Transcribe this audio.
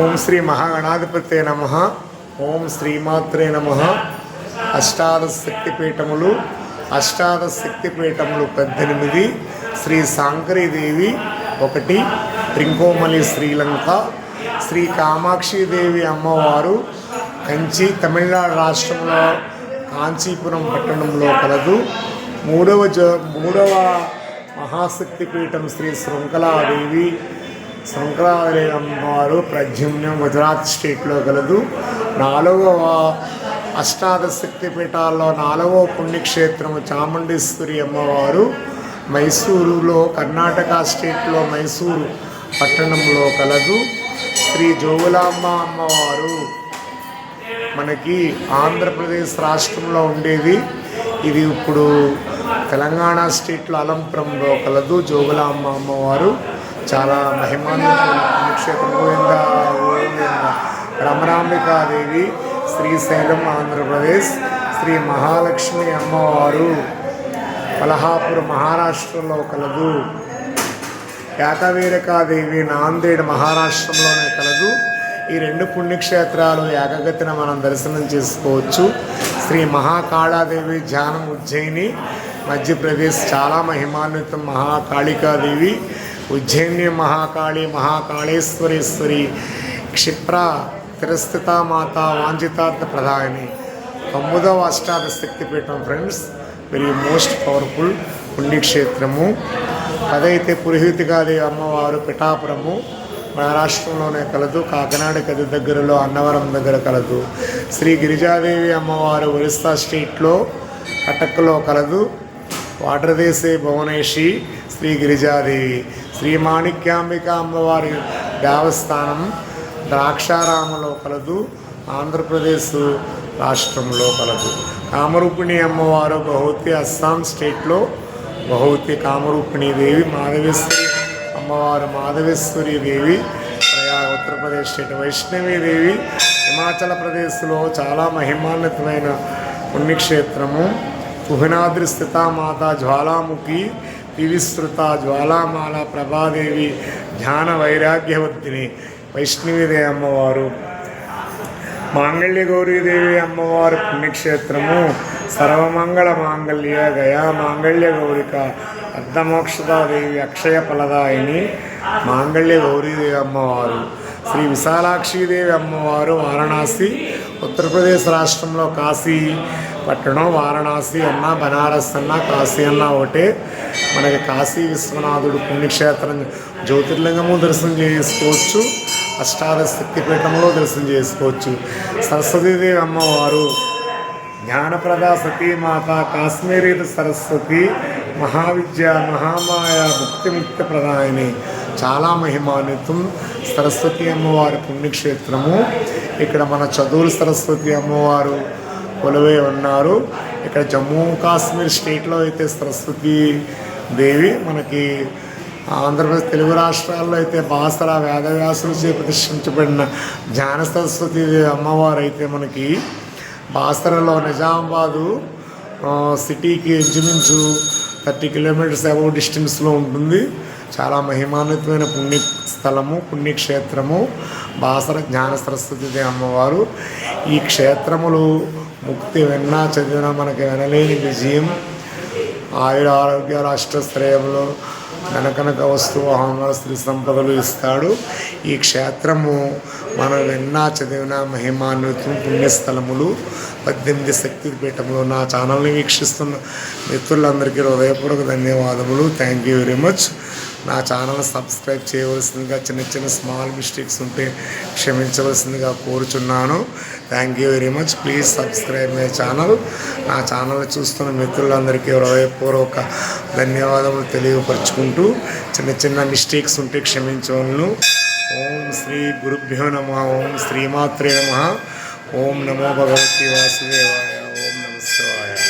ఓం శ్రీ మహాగణాధిపతే నమ. ఓం శ్రీమాత్రే నమ. అష్టాదశ శక్తిపీఠములు అష్టాదశ శక్తిపీఠములు పద్దెనిమిది శ్రీ సాంకరీదేవి ఒకటి రింకోమలి శ్రీలంక శ్రీ కామాక్షిదేవి అమ్మవారు కంచి తమిళనాడు రాష్ట్రంలో కాంచీపురం పట్టణంలో కలదు. మూడవ జ మూడవ మహాశక్తిపీఠం శ్రీ శృంఖలాదేవి శృంఖలాదేవి అమ్మవారు ప్రద్యుమ్నం గుజరాత్ స్టేట్లో కలదు నాలుగవ అష్టాదశ శక్తి పీఠాల్లో నాలుగవ పుణ్యక్షేత్రము చాముండేశ్వరి అమ్మవారు. మైసూరులో కర్ణాటక స్టేట్లో మైసూరు పట్టణంలో కలదు. శ్రీ జోగులాంబ అమ్మవారు మనకి ఆంధ్రప్రదేశ్ రాష్ట్రంలో ఉండేది. ఇది ఇప్పుడు తెలంగాణ స్టేట్లో అలంపురంలో కలదు జోగులాంబ అమ్మవారు. చాలా మహిమాన్వితమైన పుణ్యక్షేత్రం గోవింద రమరాంబికాదేవి శ్రీశైలం ఆంధ్రప్రదేశ్ శ్రీ మహాలక్ష్మి అమ్మవారు కలహాపూర్ మహారాష్ట్రలో కలదు. యాకవీరకాదేవి నాందేడ్ మహారాష్ట్రంలోనే కలదు. ఈ రెండు పుణ్యక్షేత్రాలు ఏకగతిన మనం దర్శనం చేసుకోవచ్చు. శ్రీ మహాకాళాదేవి ధ్యానం ఉజ్జయిని మధ్యప్రదేశ్ చాలా మహిమాన్వితం మహాకాళికాదేవి. ఉజ్జయిని మహాకాళి మహాకాళేశ్వరేశ్వరి క్షిప్ర తిరస్థిత మాత వాంఛితార్థ ప్రధాని తొమ్మిదవ అష్టాద శక్తిపీఠం ఫ్రెండ్స్ వెరీ మోస్ట్ పవర్ఫుల్ పుణ్యక్షేత్రము. అదైతే పురోహితిగాది అమ్మవారు పిఠాపురము. మహారాష్ట్రంలోనే కలదు కాకినాడ కది దగ్గరలో అన్నవరం దగ్గర కలదు. శ్రీ గిరిజాదేవి అమ్మవారు ఒరిస్సా స్టేట్లో కటక్లో కలదు. వాటరదేశే భువనేషి శ్రీ గిరిజాదేవి. శ్రీ మాణిక్యాంబిక అమ్మవారి దేవస్థానం ద్రాక్షారామలో కలదు ఆంధ్రప్రదేశ్ రాష్ట్రంలో కలదు. కామరూపిణి అమ్మవారు బహుతి అస్సాం స్టేట్లో బహుతి కామరూపిణి దేవి మాధవేశ్వరి అమ్మవారు మాధవేశ్వరి దేవి ప్రయాగ ఉత్తరప్రదేశ్ స్టేట్ వైష్ణవి దేవి హిమాచల ప్రదేశ్లో చాలా మహిమాన్వితమైన పుణ్యక్షేత్రము. కుహనాద్రి స్థిత మాత జ్వాలాముఖి వివిస్తృత జ్వాలామాల ప్రభాదేవి ధ్యాన వైరాగ్యవర్తిని వైష్ణవిదే అమ్మవారు. మాంగళ్య గౌరీదేవి అమ్మవారి పుణ్యక్షేత్రము సర్వమంగళ మాంగళ్య గయా మాంగళ్య గౌరిక అర్ధమోక్షదాదేవి అక్షయ ఫలదాయిని మాంగళ్య గౌరీదేవి అమ్మవారు. శ్రీ విశాలాక్షిదేవి అమ్మవారు వారణాసి ఉత్తరప్రదేశ్ రాష్ట్రంలో కాశీ పట్టణం వారణాసి అన్న బనారస్ అన్న కాశీ అన్న ఒకటే. మనకి కాశీ విశ్వనాథుడు పుణ్యక్షేత్రం జ్యోతిర్లింగము దర్శనం చేసుకోవచ్చు. అష్టాదశ శక్తిపీఠంలో దర్శనం చేసుకోవచ్చు. సరస్వతీదేవి అమ్మవారు జ్ఞానప్రద సతీమాత కాశ్మీరీ సరస్వతి మహావిద్య మహామాయ ముక్తి ముక్తి ప్రదాయని. చాలా మహిమాన్వితం సరస్వతి అమ్మవారి పుణ్యక్షేత్రము. ఇక్కడ మన చదువులు సరస్వతి అమ్మవారు కొలువై ఉన్నారు. ఇక్కడ జమ్మూ కాశ్మీర్ స్టేట్లో అయితే సరస్వతి దేవి మనకి ఆంధ్రప్రదేశ్ తెలుగు రాష్ట్రాల్లో అయితే బాసర వేదవ్యాసులు చే ప్రతిష్ఠించబడిన జ్ఞాన సరస్వతి అమ్మవారు అయితే మనకి బాసరలో నిజామాబాదు సిటీకి ఇంచుమించు థర్టీ కిలోమీటర్స్ అబౌ డిస్టెన్స్లో ఉంటుంది. చాలా మహిమాన్వితమైన పుణ్య స్థలము పుణ్యక్షేత్రము. బాసర జ్ఞాన సరస్వతి అమ్మవారు. ఈ క్షేత్రములు ముక్తి విన్నా చదివినా మనకి వినలేని విజయం. ఆయుర ఆరోగ్య రాష్ట్ర శ్రేయములు వెనకనక వస్తువు అహంగా స్త్రీ సంపదలు ఇస్తాడు. ఈ క్షేత్రము మనం విన్నా చదివిన మహిమాన్వితం పుణ్యస్థలములు. పద్దెనిమిది శక్తి పీఠములు నా ఛానల్ని వీక్షిస్తున్న మిత్రులందరికీ హృదయపూర్వక ధన్యవాదములు. థ్యాంక్ యూ వెరీ మచ్ నా ఛానల్ సబ్స్క్రైబ్ చేయవలసిందిగా చిన్న చిన్న స్మాల్ మిస్టేక్స్ ఉంటే క్షమించవలసిందిగా కోరుచున్నాను. Thank you very much please subscribe my channel నా ఛానల్ చూస్తున్న మిత్రులందరికీ హృదయపూర్వక ధన్యవాదములు తెలియపరుచుకుంటూ చిన్న చిన్న మిస్టేక్స్ ఉంటే క్షమించవలను. ఓం శ్రీ గురుభ్యో నమ ఓం శ్రీమాత్రే నమ. ఓం నమో భగవతి వాసుదేవాయ